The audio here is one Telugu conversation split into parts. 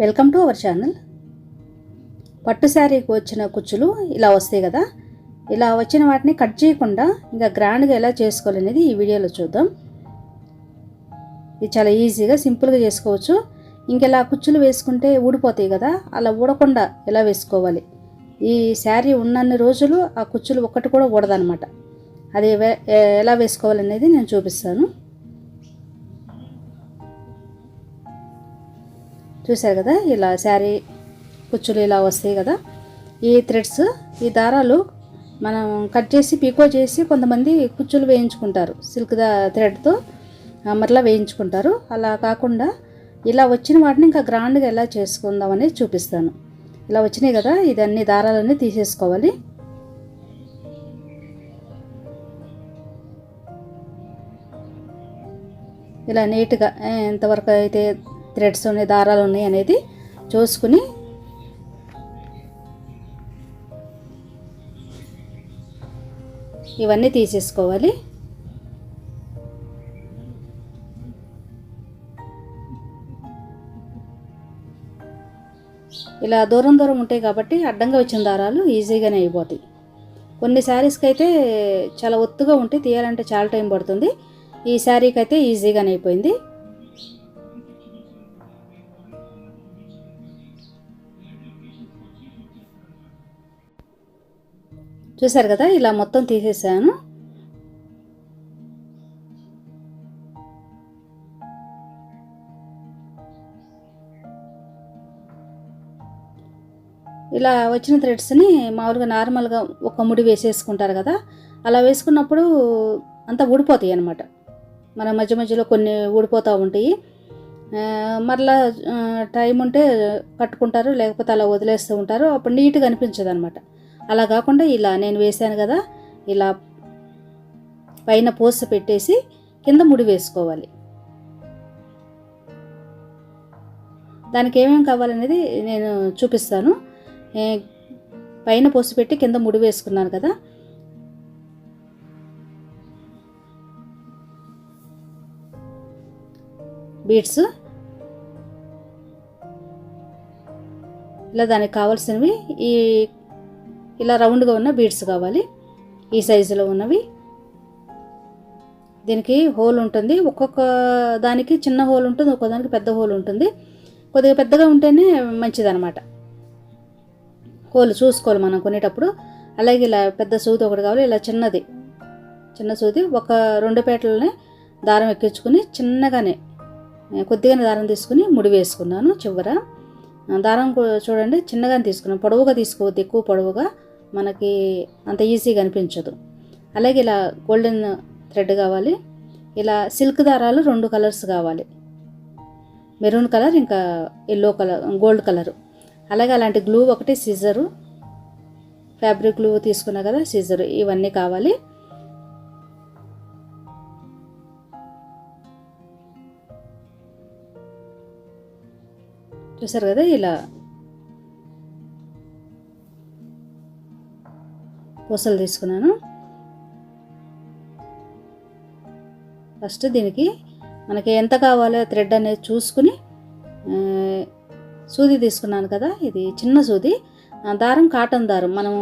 Welcome to our channel. పట్టు శారీకి వచ్చిన కుచ్చులు ఇలా వస్తాయి కదా. ఇలా వచ్చిన వాటిని కట్ చేయకుండా ఇంకా గ్రాండ్గా ఎలా చేసుకోవాలనేది ఈ వీడియోలో చూద్దాం. ఇది చాలా ఈజీగా సింపుల్గా చేసుకోవచ్చు. ఇంకెలా కుచ్చులు వేసుకుంటే ఊడిపోతాయి కదా. అలా ఊడకుండా ఎలా వేసుకోవాలి? ఈ శారీ ఉన్నన్ని రోజులు ఆ కుచ్చులు ఒక్కటి కూడా ఊడదనమాట అది ఎలా వేసుకోవాలనేది నేను చూపిస్తాను. చూశారు కదా ఇలా శారీ కుచ్చులు ఇలా వస్తాయి కదా. ఈ థ్రెడ్స్ ఈ దారాలు మనం కట్ చేసి పీకో చేసి కొంతమంది కుచ్చులు వేయించుకుంటారు. సిల్క్ దా థ్రెడ్తో మరలా వేయించుకుంటారు. అలా కాకుండా ఇలా వచ్చిన వాటిని ఇంకా గ్రాండ్గా ఎలా చేసుకుందాం అనేది చూపిస్తాను. ఇలా వచ్చినాయి కదా ఇది అన్ని దారాలన్నీ తీసేసుకోవాలి. ఇలా నీట్గా ఎంతవరకు అయితే థ్రెడ్స్ ఉన్నాయి దారాలు ఉన్నాయి అనేది చూసుకుని ఇవన్నీ తీసేసుకోవాలి. ఇలా దూరం దూరం ఉంటాయి కాబట్టి అడ్డంగా వచ్చిన దారాలు ఈజీగానే అయిపోతాయి. కొన్ని శారీస్కి అయితే చాలా ఒత్తుగా ఉంటే తీయాలంటే చాలా టైం పడుతుంది. ఈ శారీకి అయితే ఈజీగానే అయిపోయింది. చూసారు కదా ఇలా మొత్తం తీసేసాను. ఇలా వచ్చిన థ్రెడ్స్ని మామూలుగా నార్మల్గా ఒక ముడి వేసేసుకుంటారు కదా అలా వేసుకున్నప్పుడు అంతా ఊడిపోతాయి అన్నమాట. మన మధ్య మధ్యలో కొన్ని ఊడిపోతూ ఉంటాయి. మరలా టైం ఉంటే కట్టుకుంటారు లేకపోతే అలా వదిలేస్తూ ఉంటారు. అప్పుడు నీట్గా అనిపించదు అనమాట అలా కాకుండా ఇలా నేను వేసాను కదా ఇలా పైన పోస పెట్టేసి కింద ముడి వేసుకోవాలి. దానికి ఏమేమి కావాలనేది నేను చూపిస్తాను. పైన పోసి పెట్టి కింద ముడి వేసుకున్నాను కదా. బీట్స్. ఇలా దానికి కావాల్సినవి ఈ ఇలా రౌండ్గా ఉన్న బీడ్స్ కావాలి. ఈ సైజులో ఉన్నవి. దీనికి హోల్ ఉంటుంది. ఒక్కొక్క దానికి చిన్న హోల్ ఉంటుంది ఒక్కొక్క దానికి పెద్ద హోల్ ఉంటుంది. కొద్దిగా పెద్దగా ఉంటేనే మంచిదనమాట హోల్ చూసుకోవాలి మనం కొనేటప్పుడు. అలాగే ఇలా పెద్ద సూది ఒకటి కావాలి ఇలా చిన్నది. చిన్న సూది ఒక రెండు పేటలనే దారం ఎక్కించుకుని చిన్నగానే కొద్దిగానే దారం తీసుకుని ముడి వేసుకున్నాను చివర. దారం చూడండి చిన్నగానే తీసుకున్నాను. పొడవుగా తీసుకోవద్దు ఎక్కువ పొడవుగా. మనకి అంత ఈజీగా అనిపించదు. అలాగే ఇలా గోల్డెన్ థ్రెడ్ కావాలి ఇలా సిల్క్ దారాలు రెండు కలర్స్ కావాలి. మెరూన్ కలర్ ఇంకా ఎల్లో కలర్ గోల్డ్ కలర్ అలాగే అలాంటి గ్లూ ఒకటి సీజరు ఫ్యాబ్రిక్ గ్లూ తీసుకున్నా కదా సీజరు ఇవన్నీ కావాలి. చూసారు కదా ఇలా పూసలు తీసుకున్నాను. ఫస్ట్ దీనికి మనకి ఎంత కావాలో థ్రెడ్ అనేది చూసుకుని సూది తీసుకున్నాను కదా ఇది చిన్న సూది. దారం కాటన్ దారం మనం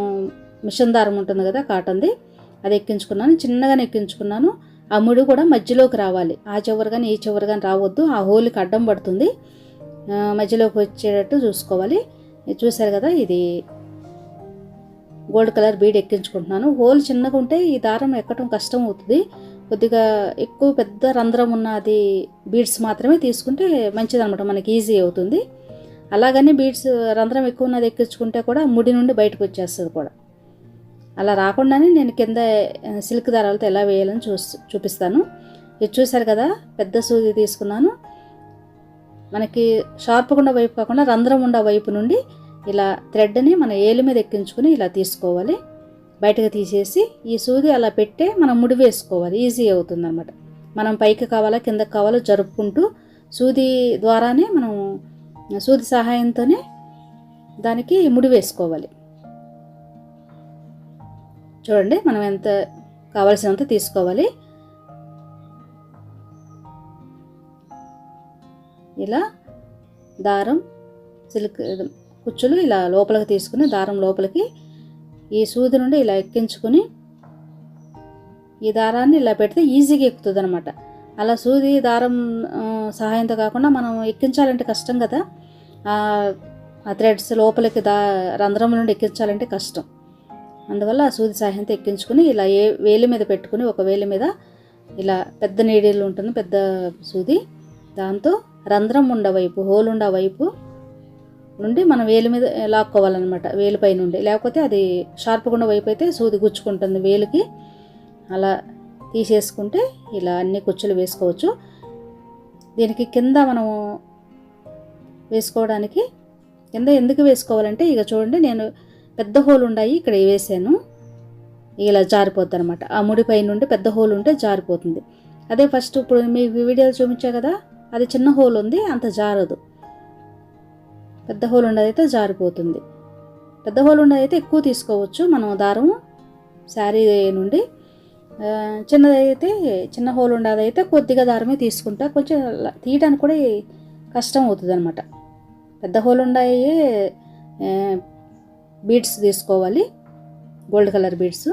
మిషన్ దారం ఉంటుంది కదా కాటన్ది. అది ఎక్కించుకున్నాను చిన్నగానే ఎక్కించుకున్నాను. ఆ ముడి కూడా మధ్యలోకి రావాలి. ఆ చివరి కానీ ఈ చివరి కానీ రావద్దు. ఆ హోల్కి అడ్డం పడుతుంది. మధ్యలోకి వచ్చేటట్టు చూసుకోవాలి. చూశారు చూసారు కదా ఇది గోల్డ్ కలర్ బీడ్ ఎక్కించుకుంటున్నాను. హోల్ చిన్నగా ఉంటే ఈ దారం ఎక్కడం కష్టం అవుతుంది. కొద్దిగా ఎక్కువ పెద్ద రంధ్రం ఉన్నది బీడ్స్ మాత్రమే తీసుకుంటే మంచిదనమాట మనకి ఈజీ అవుతుంది. అలాగని బీడ్స్ రంధ్రం ఎక్కువ ఉన్నది ఎక్కించుకుంటే కూడా ముడి నుండి బయటకు వచ్చేస్తుంది కూడా. అలా రాకుండానే నేను కింద సిల్క్ దారాలతో ఎలా వేయాలని చూ చూపిస్తాను. ఇది చూశారు కదా పెద్ద సూది తీసుకున్నాను. మనకి షార్ప్గా ఉన్న వైపు కాకుండా రంధ్రం ఉన్న వైపు నుండి ఇలా థ్రెడ్ని మన ఏలు మీద ఎక్కించుకుని ఇలా తీసుకోవాలి. బయటకు తీసేసి ఈ సూది అలా పెట్టే మనం ముడి వేసుకోవాలి. ఈజీ అవుతుంది అనమాట మనం పైకి కావాలా కిందకి కావాలో జరుపుకుంటూ సూది ద్వారానే మనం సూది సహాయంతోనే దానికి ముడి వేసుకోవాలి. చూడండి మనం ఎంత కావాల్సినంత తీసుకోవాలి. ఇలా దారం సిల్క్ కుచ్చులు ఇలా లోపలికి తీసుకుని దారం లోపలికి ఈ సూది నుండి ఇలా ఎక్కించుకుని ఈ దారాన్ని ఇలా పెడితే ఈజీగా ఎక్కుతుంది అనమాట అలా సూది దారం సహాయంతో కాకుండా మనం ఎక్కించాలంటే కష్టం కదా. ఆ, థ్రెడ్స్ లోపలికి దా రంధ్రం నుండి ఎక్కించాలంటే కష్టం. అందువల్ల ఆ సూది సహాయంతో ఎక్కించుకుని ఇలా ఏ వేలి మీద పెట్టుకుని ఒక వేలి మీద ఇలా పెద్ద నీడీలు ఉంటుంది పెద్ద సూది. దాంతో రంధ్రం ఉండవైపు హోల్ ఉండవైపు నుండి మనం వేలి మీద లాక్కోవాలన్నమాట వేలిపై నుండి. లేకపోతే అది షార్ప్గా వైపు అయితే సూది గుచ్చుకుంటుంది వేలికి. అలా తీసేసుకుంటే ఇలా అన్ని కుచ్చులు వేసుకోవచ్చు. దీనికి కింద మనము వేసుకోవడానికి కింద ఎందుకు వేసుకోవాలంటే ఇక చూడండి నేను పెద్ద హోల్ ఉన్నాయి ఇక్కడ వేసాను. ఇలా జారిపోద్ది అనమాట ఆ ముడిపై నుండి పెద్ద హోల్ ఉంటే జారిపోతుంది. అదే ఫస్ట్ ఇప్పుడు మీకు వీడియోలు చూపించా కదా అది చిన్న హోల్ ఉంది అంత జారదు. పెద్ద హోల్ ఉన్నదైతే జారిపోతుంది. పెద్ద హోల్ ఉన్నదైతే ఎక్కువ తీసుకోవచ్చు. మనం దారం శారీ నుండి చిన్నదైతే చిన్న హోల్ ఉండదైతే కొద్దిగా దారమే తీసుకుంటా. కొంచెం తీయడానికి కూడా కష్టం అవుతుంది అనమాట పెద్ద హోల్ ఉండాయి బీడ్స్ తీసుకోవాలి. Gold colour beads.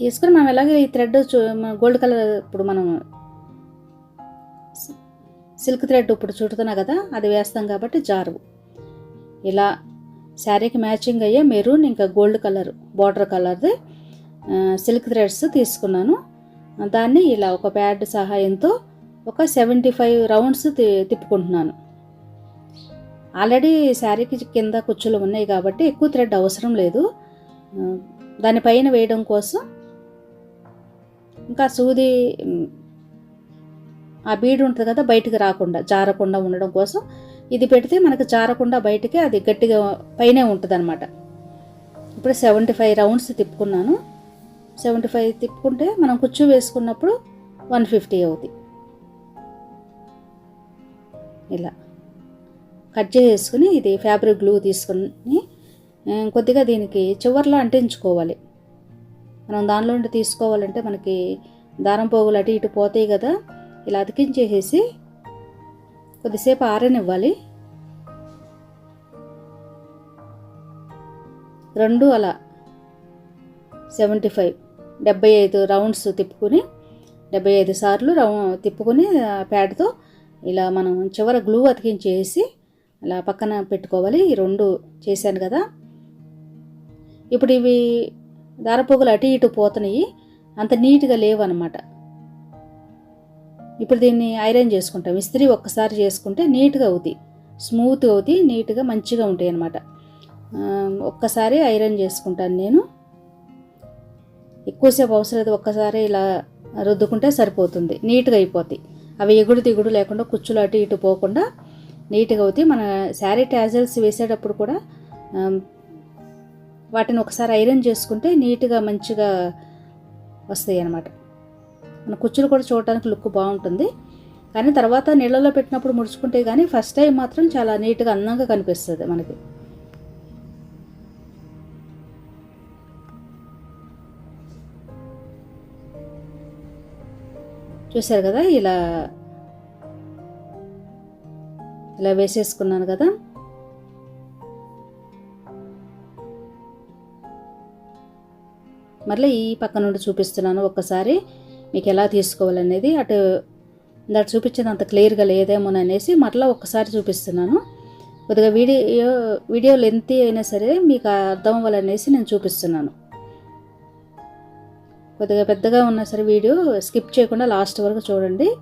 తీసుకుని మనం ఎలాగే ఈ థ్రెడ్ గోల్డ్ కలర్ ఇప్పుడు మనం సిల్క్ థ్రెడ్ ఇప్పుడు చుడుతున్నా కదా అది వేస్తాం కాబట్టి జారువు. ఇలా శారీకి మ్యాచింగ్ అయ్యే మెరూన్ ఇంకా గోల్డ్ కలర్ బార్డర్ కలర్ది సిల్క్ థ్రెడ్స్ తీసుకున్నాను. దాన్ని ఇలా ఒక ప్యాడ్ సహాయంతో ఒక సెవెంటీ ఫైవ్ రౌండ్స్ తి- తిప్పుకుంటున్నాను. ఆల్రెడీ శారీకి కింద కుచ్చులు ఉన్నాయి కాబట్టి ఎక్కువ థ్రెడ్ అవసరం లేదు. దానిపైన వేయడం కోసం ఇంకా సూది ఆ బీడ్ ఉంటుంది కదా బయటికి రాకుండా జారకుండా ఉండడం కోసం ఇది పెడితే మనకు జారకుండా బయటికి అది గట్టిగా పైనే ఉంటుంది అనమాట ఇప్పుడు సెవెంటీ ఫైవ్ రౌండ్స్ తిప్పుకున్నాను. సెవెంటీ ఫైవ్ తిప్పుకుంటే మనం కుచ్చు వేసుకున్నప్పుడు వన్ ఫిఫ్టీ అవుతుంది ఇలా. కట్ చేసుకుని ఇది ఫ్యాబ్రిక్ గ్లూ తీసుకుని కొద్దిగా దీనికి చివర్లో అంటించుకోవాలి. మనం దానిలో నుండి తీసుకోవాలంటే మనకి దారం పోగులు అటు ఇటు పోతాయి కదా ఇలా అతికించేసేసి కొద్దిసేపు ఆరనివ్వాలి. రెండు అలా సెవెంటీ ఫైవ్ డెబ్బై ఐదు రౌండ్స్ తిప్పుకుని డెబ్బై ఐదు సార్లు రౌ తిప్పుకుని ప్యాడ్తో ఇలా మనం చివర గ్లూ అతికించేసి అలా పక్కన పెట్టుకోవాలి. ఈ రెండు చేశాను కదా. ఇప్పుడు ఇవి దారపోగులు అటు ఇటు పోతున్నాయి. అంత నీట్గా లేవు అనమాట ఇప్పుడు దీన్ని ఐరన్ చేసుకుంటాం. ఇస్త్రీ ఒక్కసారి చేసుకుంటే నీట్గా అవుతాయి. స్మూత్ అవుతాయి నీట్గా మంచిగా ఉంటాయి అనమాట ఒక్కసారి ఐరన్ చేసుకుంటాను నేను. ఎక్కువసేపు అవసరం లేదు ఒక్కసారి ఇలా రుద్దుకుంటే సరిపోతుంది. నీట్గా అయిపోతాయి. అవి ఎగుడు దిగుడు లేకుండా కుచ్చులు అటు ఇటు పోకుండా నీట్గా అవుతాయి. మన శారీ ట్యాజల్స్ వేసేటప్పుడు కూడా వాటిని ఒకసారి ఐరన్ చేసుకుంటే నీట్గా మంచిగా వస్తాయి అన్నమాట. కుచ్చులు కూడా చూడటానికి లుక్ బాగుంటుంది. కానీ తర్వాత నీళ్ళలో పెట్టినప్పుడు ముడుచుకుంటే కానీ ఫస్ట్ టైం మాత్రం చాలా నీట్గా అందంగా కనిపిస్తుంది మనకి. చూశారు కదా ఇలా ఇలా వేసేసుకున్నాను కదా. మళ్ళీ ఈ పక్క నుండి చూపిస్తున్నాను ఒక్కసారి. మీకు ఎలా తీసుకోవాలనేది అటు ఇందాక అంత క్లియర్గా లేదేమోననేసి మరలా ఒక్కసారి చూపిస్తున్నాను. కొద్దిగా వీడియో వీడియో లెంత్ అయినా సరే మీకు అర్థం అవ్వాలనేసి నేను చూపిస్తున్నాను. కొద్దిగా పెద్దగా ఉన్నా సరే వీడియో స్కిప్ చేయకుండా లాస్ట్ వరకు చూడండి.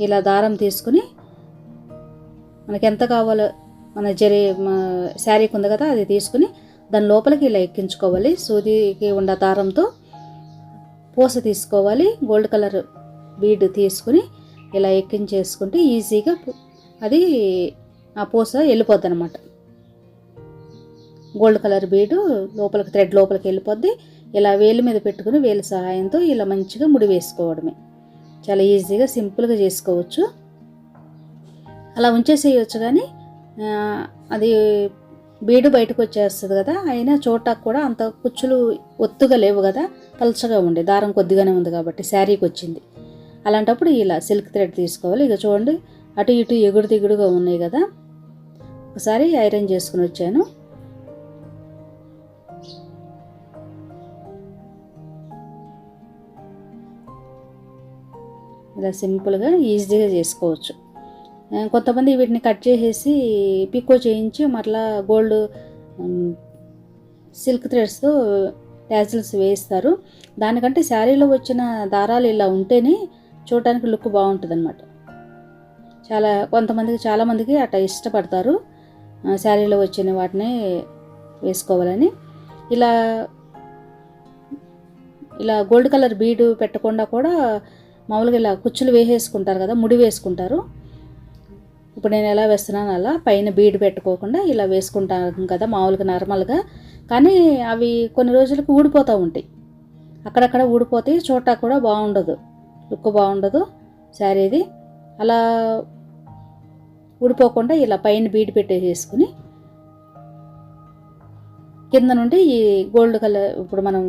ఇలా దారం తీసుకుని మనకి ఎంత కావాలో మన జరి మా- శారీకి ఉంది కదా అది తీసుకుని దాని లోపలికి ఇలా ఎక్కించుకోవాలి. సూదికి ఉన్న దారంతో పూస తీసుకోవాలి. గోల్డ్ కలర్ బీడ్ తీసుకుని ఇలా ఎక్కించేసుకుంటే ఈజీగా అది ఆ పూస వెళ్ళిపోద్ది అనమాట గోల్డ్ కలర్ బీడు లోపలికి థ్రెడ్ లోపలికి వెళ్ళిపోద్ది. ఇలా వేలు మీద పెట్టుకుని వేలు సహాయంతో ఇలా మంచిగా ముడి వేసుకోవడమే. చాలా ఈజీగా సింపుల్గా చేసుకోవచ్చు. అలా ఉంచేసేయచ్చు కానీ అది బీడు బయటకు వచ్చేస్తుంది కదా అయినా చూడటానికి కూడా అంత కుచ్చులు ఒత్తుగా లేవు కదా పలచగా ఉండే దారం కొద్దిగానే ఉంది కాబట్టి శారీకి వచ్చింది. అలాంటప్పుడు ఇలా సిల్క్ థ్రెడ్ తీసుకోవాలి. ఇక చూడండి అటు ఇటు ఎగుడు దిగుడుగా ఉన్నాయి కదా. ఒకసారి ఐరన్ చేసుకుని వచ్చాను. ఇలా సింపుల్గా ఈజీగా చేసుకోవచ్చు. కొంతమంది వీటిని కట్ చేసేసి పికో చేయించి మరలా గోల్డ్ సిల్క్ థ్రెడ్స్తో ట్యాజిల్స్ వేయిస్తారు దానికంటే శారీలో వచ్చిన దారాలు ఇలా ఉంటేనే చూడటానికి లుక్ బాగుంటుంది అనమాట చాలా కొంతమందికి చాలామందికి అట్లా ఇష్టపడతారు. శారీలో వచ్చిన వాటిని వేసుకోవాలని. ఇలా ఇలా గోల్డ్ కలర్ బీడు పెట్టకుండా కూడా మామూలుగా ఇలా కుచ్చులు వేసేసుకుంటారు కదా ముడి వేసుకుంటారు. ఇప్పుడు నేను ఎలా వేస్తున్నాను అలా పైన బీడ్ పెట్టుకోకుండా ఇలా వేసుకుంటాను కదా మామూలుగా నార్మల్గా. కానీ అవి కొన్ని రోజులకు ఊడిపోతూ ఉంటాయి. అక్కడక్కడ ఊడిపోతాయి చోట కూడా బాగుండదు. లుక్ బాగుండదు. శారీది అలా ఊడిపోకుండా ఇలా పైన బీడ్ పెట్టేసేసుకుని కింద నుండి ఈ గోల్డ్ కలర్ ఇప్పుడు మనం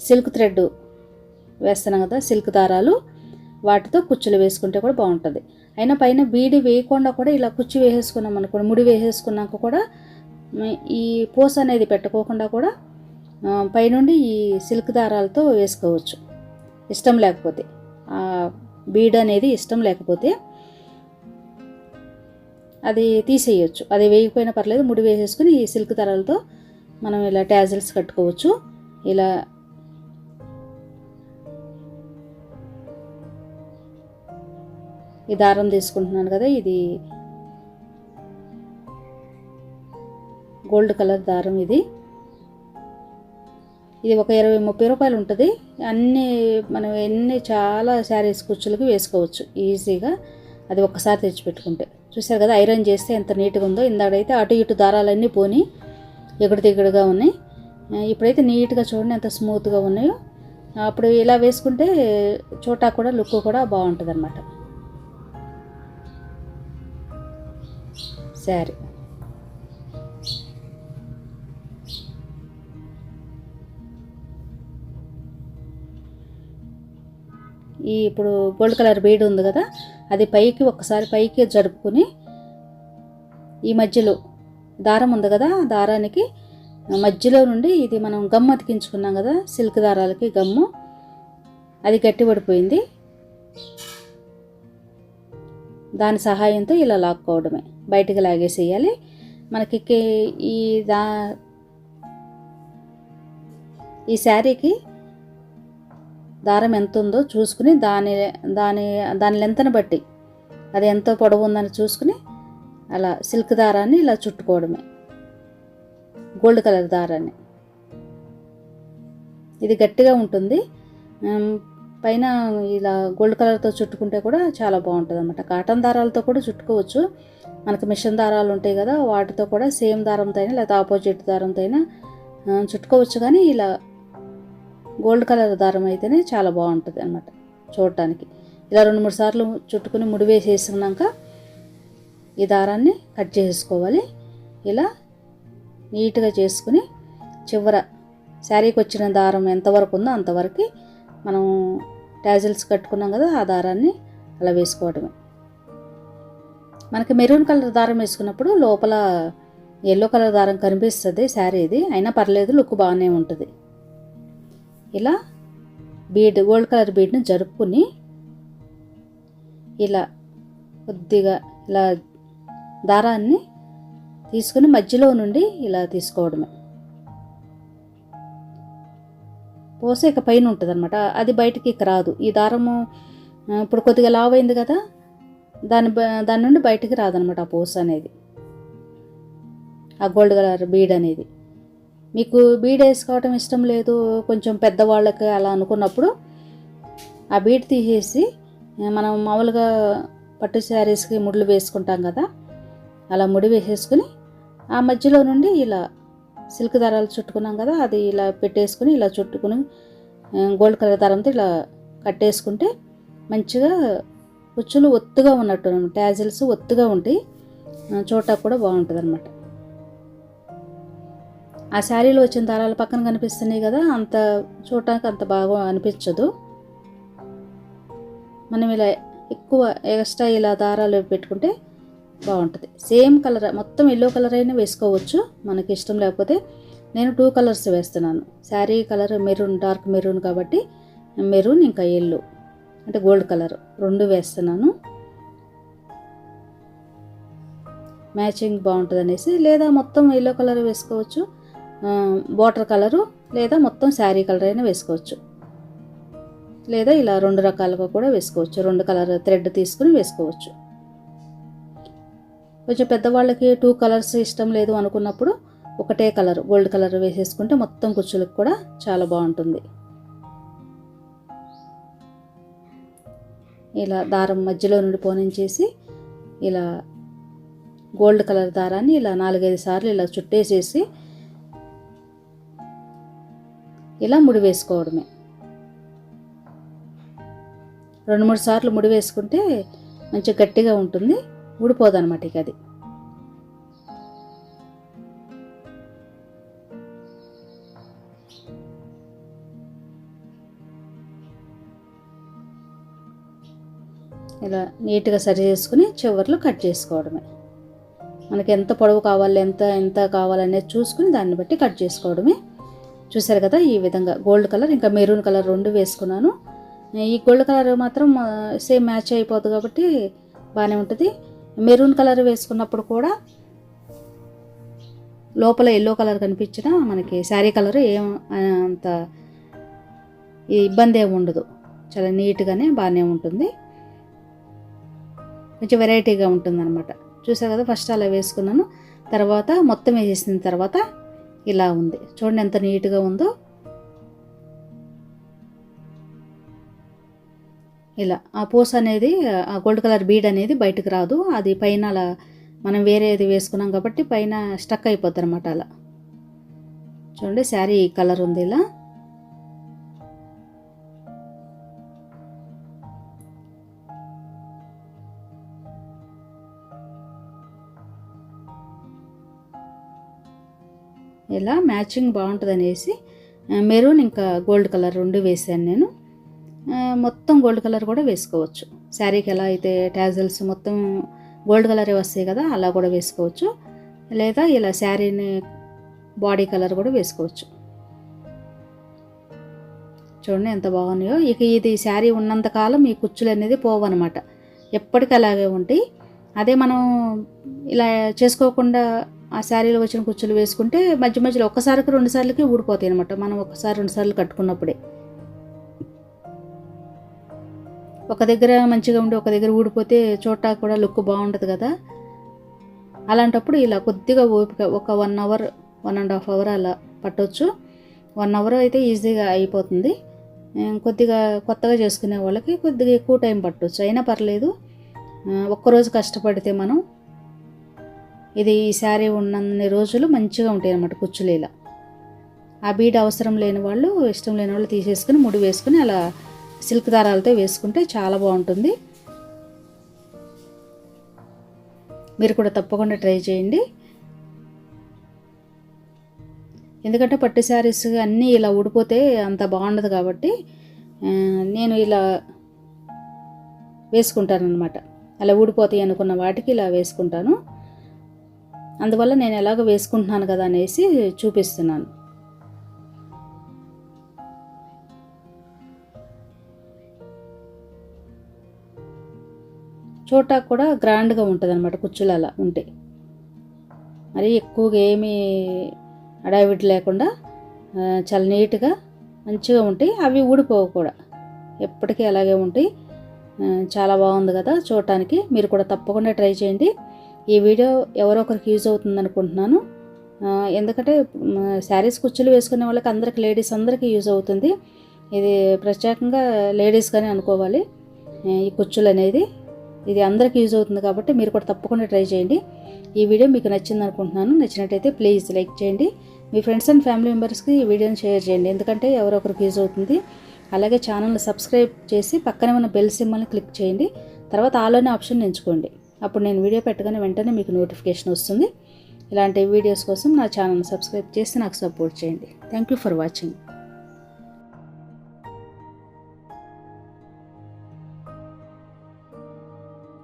సిల్క్ థ్రెడ్ వేస్తున్నాం కదా సిల్క్ దారాలు. వాటితో కుచ్చులు వేసుకుంటే కూడా బాగుంటుంది. అయినా పైన బీడి వేయకుండా కూడా ఇలా కుచ్చు వేసేసుకున్నాం అనుకోండి ముడి వేసేసుకున్నాక కూడా ఈ పూస అనేది పెట్టుకోకుండా కూడా పైనుండి ఈ సిల్క్ దారాలతో వేసుకోవచ్చు. ఇష్టం లేకపోతే. ఆ బీడ్ అనేది ఇష్టం లేకపోతే అది తీసేయచ్చు. అది వేయకపోయినా పర్లేదు ముడి వేసేసుకుని ఈ సిల్క్ దారాలతో మనం ఇలా ట్యాజిల్స్ కట్టుకోవచ్చు. ఇలా ఈ దారం తీసుకుంటున్నాను కదా ఇది గోల్డ్ కలర్ దారం ఇది. ఇది ఒక ఇరవై ముప్పై రూపాయలు ఉంటుంది. అన్ని మనం ఎన్ని చాలా శారీస్ కుచ్చులకి వేసుకోవచ్చు ఈజీగా. అది ఒక్కసారి తెచ్చిపెట్టుకుంటే. చూసారు కదా ఐరన్ చేస్తే ఎంత నీట్గా ఉందో. ఇందాడైతే అటు ఇటు దారాలన్నీ పోని ఎగుడు దిగుడుగా ఉన్నాయి ఇప్పుడైతే నీట్గా చూడండి ఎంత స్మూత్గా ఉన్నాయో. అప్పుడు ఇలా వేసుకుంటే చోటా కూడా లుక్ కూడా బాగుంటుంది అనమాట శారీ ఈ ఇప్పుడు గోల్డ్ కలర్ బీడ్ ఉంది కదా అది పైకి ఒకసారి పైకి జరుపుకుని ఈ మధ్యలో దారం ఉంది కదా ఆ దారానికి మధ్యలో నుండి ఇది మనం గమ్ అతికించుకున్నాం కదా సిల్క్ దారాలకి గమ్ము అది గట్టి పడిపోయింది దాని సహాయంతో ఇలా లాక్కోవడమే. బయటికి లాగేసేయాలి. మనకి ఈ దా ఈ శారీకి దారం ఎంత ఉందో చూసుకుని దాని దాని దాని లెంతను బట్టి అది ఎంతో పొడవు ఉందని చూసుకుని అలా సిల్క్ దారాన్ని ఇలా చుట్టుకోవడమే. గోల్డ్ కలర్ దారాన్ని. ఇది గట్టిగా ఉంటుంది. పైన ఇలా గోల్డ్ కలర్తో చుట్టుకుంటే కూడా చాలా బాగుంటుంది అనమాట కాటన్ దారాలతో కూడా చుట్టుకోవచ్చు. మనకు మిషన్ దారాలు ఉంటాయి కదా వాటితో కూడా సేమ్ దారంతో అయినా లేదా ఆపోజిట్ దారంతో అయినా చుట్టుకోవచ్చు కానీ ఇలా గోల్డ్ కలర్ దారం అయితేనే చాలా బాగుంటుంది అనమాట చూడటానికి. ఇలా రెండు మూడు సార్లు చుట్టుకుని ముడివేసేసుకున్నాక ఈ దారాన్ని కట్ చేసుకోవాలి. ఇలా నీట్గా చేసుకుని చివర శారీకి వచ్చిన దారం ఎంతవరకు ఉందో అంతవరకు మనం ట్యాజిల్స్ కట్టుకున్నాం కదా ఆ దారాన్ని అలా వేసుకోవడమే. మనకి మెరూన్ కలర్ దారం వేసుకున్నప్పుడు లోపల ఎల్లో కలర్ దారం కనిపిస్తుంది శారీ ఇది. అయినా పర్లేదు లుక్ బాగానే ఉంటుంది. ఇలా బీడ్ గోల్డ్ కలర్ బీడ్ని జరుపుకుని ఇలా కొద్దిగా ఇలా దారాన్ని తీసుకుని మధ్యలో నుండి ఇలా తీసుకోవడమే. పూస ఇక పైన ఉంటుంది అనమాట అది బయటికి ఇక రాదు. ఈ దారము ఇప్పుడు కొద్దిగా లావైంది అయింది కదా దాని బ- దాని నుండి బయటికి రాదనమాట ఆ పోస అనేది. ఆ గోల్డ్ కలర్ బీడ్ అనేది. మీకు బీడ్ వేసుకోవటం ఇష్టం లేదు కొంచెం పెద్దవాళ్ళకి అలా అనుకున్నప్పుడు ఆ బీడ్ తీసేసి మనం మామూలుగా పట్టు శారీస్కి ముడులు వేసుకుంటాం కదా అలా ముడి వేసేసుకుని ఆ మధ్యలో నుండి ఇలా సిల్క్ దారాలు చుట్టుకున్నాం కదా అది ఇలా పెట్టేసుకుని ఇలా చుట్టుకుని గోల్డ్ కలర్ దారంతో ఇలా కట్టేసుకుంటే మంచిగా కుచ్చులు ఒత్తుగా ఉన్నట్టు ట్యాజిల్స్ ఒత్తుగా ఉంటాయి. ఆ, చూడటానికి కూడా బాగుంటుంది అనమాట ఆ శారీలో వచ్చిన దారాలు పక్కన కనిపిస్తున్నాయి కదా అంత చూడటానికి అంత బాగా అనిపించదు. మనం ఇలా ఎక్కువ ఎక్స్ట్రా ఇలా దారాలు పెట్టుకుంటే బాగుంటుంది. సేమ్ కలర్ మొత్తం ఎల్లో కలర్ అయినా వేసుకోవచ్చు మనకి ఇష్టం లేకపోతే. నేను టూ కలర్స్ వేస్తున్నాను. Sari colour maroon dark maroon కాబట్టి మెరూన్ ఇంకా ఎల్లో. అంటే గోల్డ్ కలర్ రెండు వేస్తున్నాను. మ్యాచింగ్ బాగుంటుంది అనేసి లేదా మొత్తం ఎల్లో కలర్ వేసుకోవచ్చు. వాటర్ కలరు లేదా మొత్తం శారీ కలర్ అయినా వేసుకోవచ్చు. లేదా ఇలా రెండు రకాలుగా కూడా వేసుకోవచ్చు. రెండు కలర్ థ్రెడ్ తీసుకుని వేసుకోవచ్చు. కొంచెం పెద్దవాళ్ళకి టూ కలర్స్ ఇష్టం లేదు అనుకున్నప్పుడు ఒకటే కలర్ గోల్డ్ కలర్ వేసేసుకుంటే మొత్తం కుచ్చులకు కూడా చాలా బాగుంటుంది. ఇలా దారం మధ్యలో నుండి పోనించేసి ఇలా గోల్డ్ కలర్ దారాన్ని ఇలా నాలుగైదు సార్లు ఇలా చుట్టేసేసి ఇలా ముడి వేసుకోవడమే. రెండు మూడు సార్లు ముడి వేసుకుంటే మంచి గట్టిగా ఉంటుంది. ఊడిపోదనమాట ఇక అది. ఇలా నీట్గా సరి చేసుకుని చివరిలో కట్ చేసుకోవడమే. మనకి ఎంత పొడవు కావాలి ఎంత ఎంత కావాలనేది చూసుకుని దాన్ని బట్టి కట్ చేసుకోవడమే. చూసారు కదా ఈ విధంగా గోల్డ్ కలర్ ఇంకా మెరూన్ కలర్ రెండు వేసుకున్నాను. ఈ గోల్డ్ కలర్ మాత్రం సేమ్ మ్యాచ్ అయిపోతుంది కాబట్టి బాగానే ఉంటుంది. మెరూన్ కలర్ వేసుకున్నప్పుడు కూడా లోపల ఎల్లో కలర్ కనిపించినా మనకి శారీ కలర్ ఏం అంత ఇబ్బంది ఏమి ఉండదు. చాలా నీట్గానే బాగానే ఉంటుంది. కొంచెం వెరైటీగా ఉంటుందన్నమాట. చూసారు కదా ఫస్ట్ అలా వేసుకున్నాను. తర్వాత మొత్తం వేసేసిన తర్వాత ఇలా ఉంది. చూడండి ఎంత నీట్గా ఉందో. ఇలా ఆ పూస అనేది ఆ గోల్డ్ కలర్ బీడ్ అనేది బయటకు రాదు. అది పైన అలా మనం వేరేది వేసుకున్నాం కాబట్టి పైన స్టక్ అయిపోద్ది అనమాట అలా. చూడండి శారీ కలర్ ఉంది ఇలా. ఇలా మ్యాచింగ్ బాగుంటుంది అనేసి మెరూన్ ఇంకా గోల్డ్ కలర్ రెండు వేసాను నేను. మొత్తం గోల్డ్ కలర్ కూడా వేసుకోవచ్చు. శారీకి ఎలా అయితే ట్యాజల్స్ మొత్తం గోల్డ్ కలరే వస్తాయి కదా అలా కూడా వేసుకోవచ్చు. లేదా ఇలా శారీని బాడీ కలర్ కూడా వేసుకోవచ్చు. చూడండి ఎంత బాగున్నాయో. ఇక ఇది శారీ ఉన్నంతకాలం ఈ కుచ్చులు అనేది పోవన్నమాట. ఎప్పటికీ అలాగే ఉంటాయి. అదే మనం ఇలా చేసుకోకుండా ఆ శారీలో వచ్చిన కుచ్చులు వేసుకుంటే మధ్య మధ్యలో ఒక్కసారికి రెండు సార్లకి ఊడిపోతాయి అనమాట మనం ఒకసారి రెండు సార్లు కట్టుకున్నప్పుడే. ఒక దగ్గర మంచిగా ఉండి ఒక దగ్గర ఊడిపోతే చోట కూడా లుక్ బాగుంటుంది కదా. అలాంటప్పుడు ఇలా కొద్దిగా ఓపిక ఒక one hour one and half hour అలా పట్టవచ్చు వన్ అవర్ అయితే ఈజీగా అయిపోతుంది. కొద్దిగా కొత్తగా చేసుకునే వాళ్ళకి కొద్దిగా ఎక్కువ టైం పట్టవచ్చు అయినా పర్లేదు. ఒక్కరోజు కష్టపడితే మనం ఇది ఈ శారీ ఉన్నన్ని రోజులు మంచిగా ఉంటాయి అన్నమాట కుచ్చులు ఇలా. ఆ బీడ్ అవసరం లేని వాళ్ళు ఇష్టం లేని వాళ్ళు తీసేసుకుని ముడి వేసుకుని అలా సిల్క్ దారాలతో వేసుకుంటే చాలా బాగుంటుంది. మీరు కూడా తప్పకుండా ట్రై చేయండి. ఎందుకంటే పట్టు శారీస్ అన్నీ ఇలా ఊడిపోతే అంత బాగుండదు కాబట్టి నేను ఇలా వేసుకుంటాను అలా ఊడిపోతాయి అనుకున్న వాటికి ఇలా వేసుకుంటాను. అందువల్ల నేను ఎలాగ వేసుకుంటున్నాను కదా అనేసి చూపిస్తున్నాను. చూడటానికి కూడా గ్రాండ్గా ఉంటుంది అనమాట కుచ్చులు అలా ఉంటే. మరి ఎక్కువగా ఏమీ అడావిడి లేకుండా చాలా నీట్గా మంచిగా ఉంటాయి. అవి ఊడిపోవు కూడా. ఎప్పటికీ అలాగే ఉంటాయి. చాలా బాగుంది కదా చూడటానికి. మీరు కూడా తప్పకుండా ట్రై చేయండి. ఈ వీడియో ఎవరో ఒకరికి యూజ్ అవుతుంది అనుకుంటున్నాను. ఎందుకంటే శారీస్ కుచ్చులు వేసుకునే వాళ్ళకి అందరికి లేడీస్ అందరికీ యూజ్ అవుతుంది. ఇది ప్రత్యేకంగా లేడీస్ కానీ అనుకోవాలి. ఈ కుచ్చులు అనేది. ఇది అందరికీ యూజ్ అవుతుంది కాబట్టి మీరు కూడా తప్పకుండా ట్రై చేయండి. ఈ వీడియో మీకు నచ్చింది అనుకుంటున్నాను. నచ్చినట్టయితే ప్లీజ్ లైక్ చేయండి. మీ ఫ్రెండ్స్ అండ్ ఫ్యామిలీ మెంబర్స్కి ఈ వీడియోని షేర్ చేయండి. ఎందుకంటే ఎవరొకరికి యూజ్ అవుతుంది. అలాగే ఛానల్ని సబ్స్క్రైబ్ చేసి పక్కనే ఉన్న బెల్ సింబల్ని క్లిక్ చేయండి. తర్వాత ఆలోనే ఆప్షన్ ఎంచుకోండి. అప్పుడు నేను వీడియో పెట్టగానే వెంటనే మీకు నోటిఫికేషన్ వస్తుంది. ఇలాంటి వీడియోస్ కోసం నా ఛానల్ని సబ్స్క్రైబ్ చేసి నాకు సపోర్ట్ చేయండి. Thank you for watching.